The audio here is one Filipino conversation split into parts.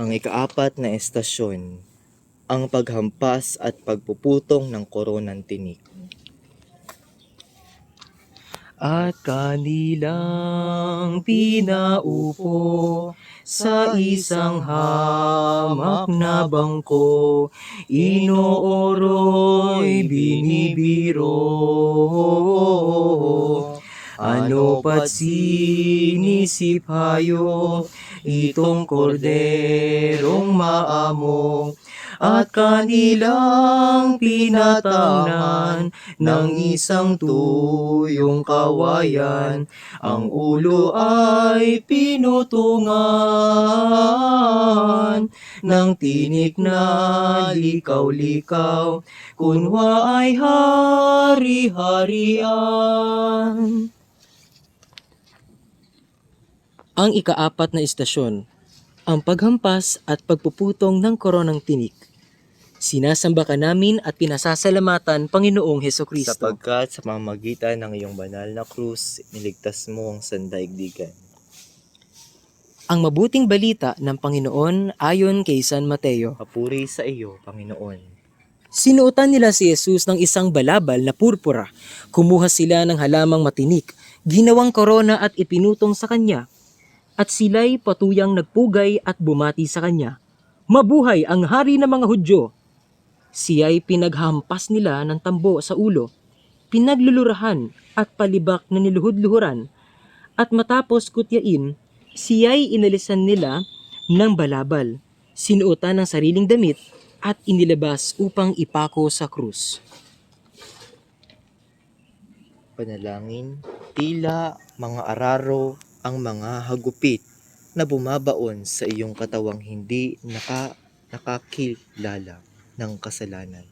Ang ikaapat na estasyon, ang paghampas at pagpuputong ng koronang tinik. At kanilang pinaupo sa isang hamak na bangko, inooro'y binibiro. Ano pat sinisip hayo, itong korderong maamo, at kanilang pinatamnan ng isang tuyong kawayan. Ang ulo ay pinutungan ng tinik na likaw-likaw, kunwa ay hari-harian. Ang ikaapat na istasyon, ang paghampas at pagpuputong ng koronang tinik. Sinasamba ka namin at pinasasalamatan, Panginoong Heso Kristo. Sapagkat sa pamamagitan ng iyong banal na krus, niligtas mo ang sandaigdigan. Ang mabuting balita ng Panginoon ayon kay San Mateo. Papuri sa iyo, Panginoon. Sinuotan nila si Jesus ng isang balabal na purpura. Kumuha sila ng halamang matinik, ginawang korona at ipinutong sa kanya. At sila'y patuyang nagpugay at bumati sa kanya. Mabuhay ang hari ng mga Hudyo! Siya'y pinaghampas nila ng tambo sa ulo, pinaglulurahan at palibak na niluhod-luhuran, at matapos kutyain, siya'y inalisan nila ng balabal, sinuotan ng sariling damit at inilabas upang ipako sa krus. Panalangin, tila mga araro ang mga hagupit na bumabaon sa iyong katawang hindi naka, nakakilala ng kasalanan.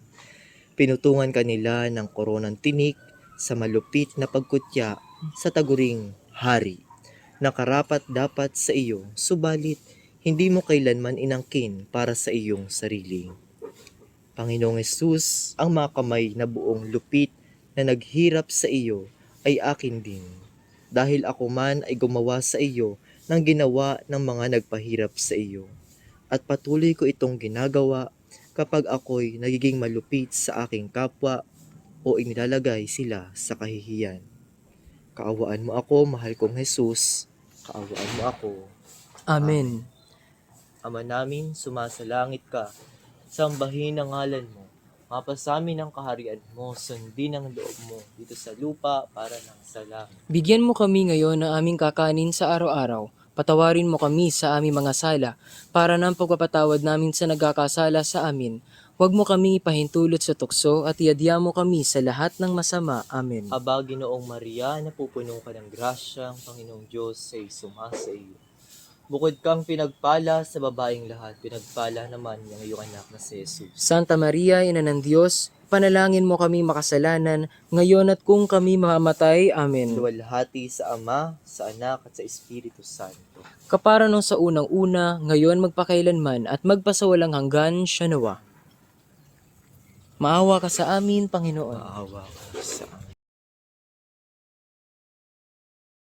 Pinutungan kanila ng koronang tinik sa malupit na pagkutya sa taguring hari na karapat dapat sa iyo, subalit hindi mo kailanman inangkin para sa iyong sarili. Panginoong Yesus, ang mga kamay na buong lupit na naghirap sa iyo ay akin din. Dahil ako man ay gumawa sa iyo ng ginawa ng mga nagpahirap sa iyo. At patuloy ko itong ginagawa kapag ako'y nagiging malupit sa aking kapwa o inilalagay sila sa kahihiyan. Kaawaan mo ako, mahal kong Jesus. Kaawaan mo ako. Amen. Ama namin, sumasalangit ka. Sambahin ang ngalan mo. Mapasamin ang kaharian mo, sundin ang loob mo dito sa lupa para ng sa langit. Bigyan mo kami ngayon ng aming kakanin sa araw-araw. Patawarin mo kami sa aming mga sala para ng pagpapatawad namin sa nagkakasala sa amin. Huwag mo kami ipahintulot sa tukso at iadya mo kami sa lahat ng masama. Amen. Aba, Ginoong Maria, napupuno ka ng grasya, ang Panginoong Diyos ay sumasa iyo. Bukod kang pinagpala sa babaeng lahat, pinagpala naman ng iyong anak na si Jesus. Santa Maria, Ina ng Diyos, panalangin mo kami makasalanan, ngayon at kung kami mamamatay. Amen. Luwalhati sa Ama, sa Anak at sa Espiritu Santo. Kapara nung sa unang-una, ngayon magpakailanman at magpasawalang hanggan siya nawa. Maawa ka sa amin, Panginoon. Maawa ka sa amin.